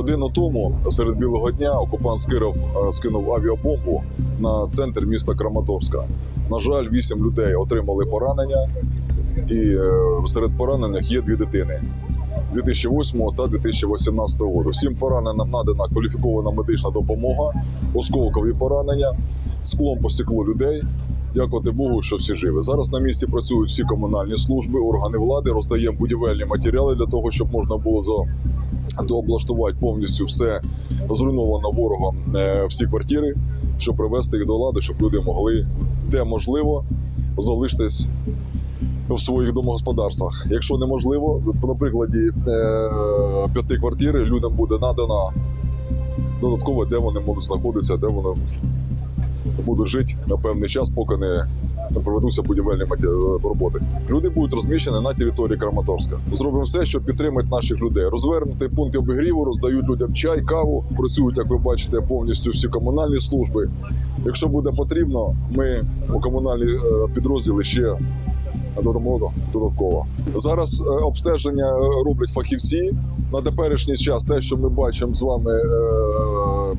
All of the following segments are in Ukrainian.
Годину тому серед білого дня окупант скинув, е, скинув авіабомбу на центр міста Краматорська. На жаль, вісім людей отримали поранення, і е, серед поранених є дві дитини. 2008 та 2018 року. Всім пораненим надана кваліфікована медична допомога, осколкові поранення, склом посікло людей. Дякувати Богу, що всі живі. Зараз на місці працюють всі комунальні служби, органи влади, роздаємо будівельні матеріали для того, щоб можна було за дооблаштувати повністю все зруйновано ворогом е, всі квартири, щоб привести їх до лади, щоб люди могли, де можливо, залишитись в своїх домогосподарствах. Якщо неможливо, на прикладі е, п'яти квартир людям буде надано додатково, де вони можуть знаходитися, де вони будуть жити на певний час, поки не. Не проведуться будівельні роботи. Люди будуть розміщені на території Краматорська. Зробимо все, щоб підтримати наших людей. Розвернути пункти обігріву, роздають людям чай, каву. Працюють, як ви бачите, повністю всі комунальні служби. Якщо буде потрібно, ми у комунальні е, підрозділи ще додамо додатково. Зараз е, обстеження е, роблять фахівці. На теперішній час те, що ми бачимо з вами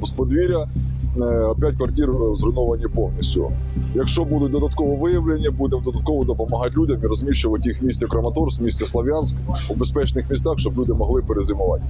з подвір'я, е, п'ять квартир е, зруйновані повністю. Якщо будуть додатково виявлені, будемо додатково допомагати людям і розміщувати їх в місті Краматорськ, в місті Слав'янськ у безпечних містах, щоб люди могли перезимувати.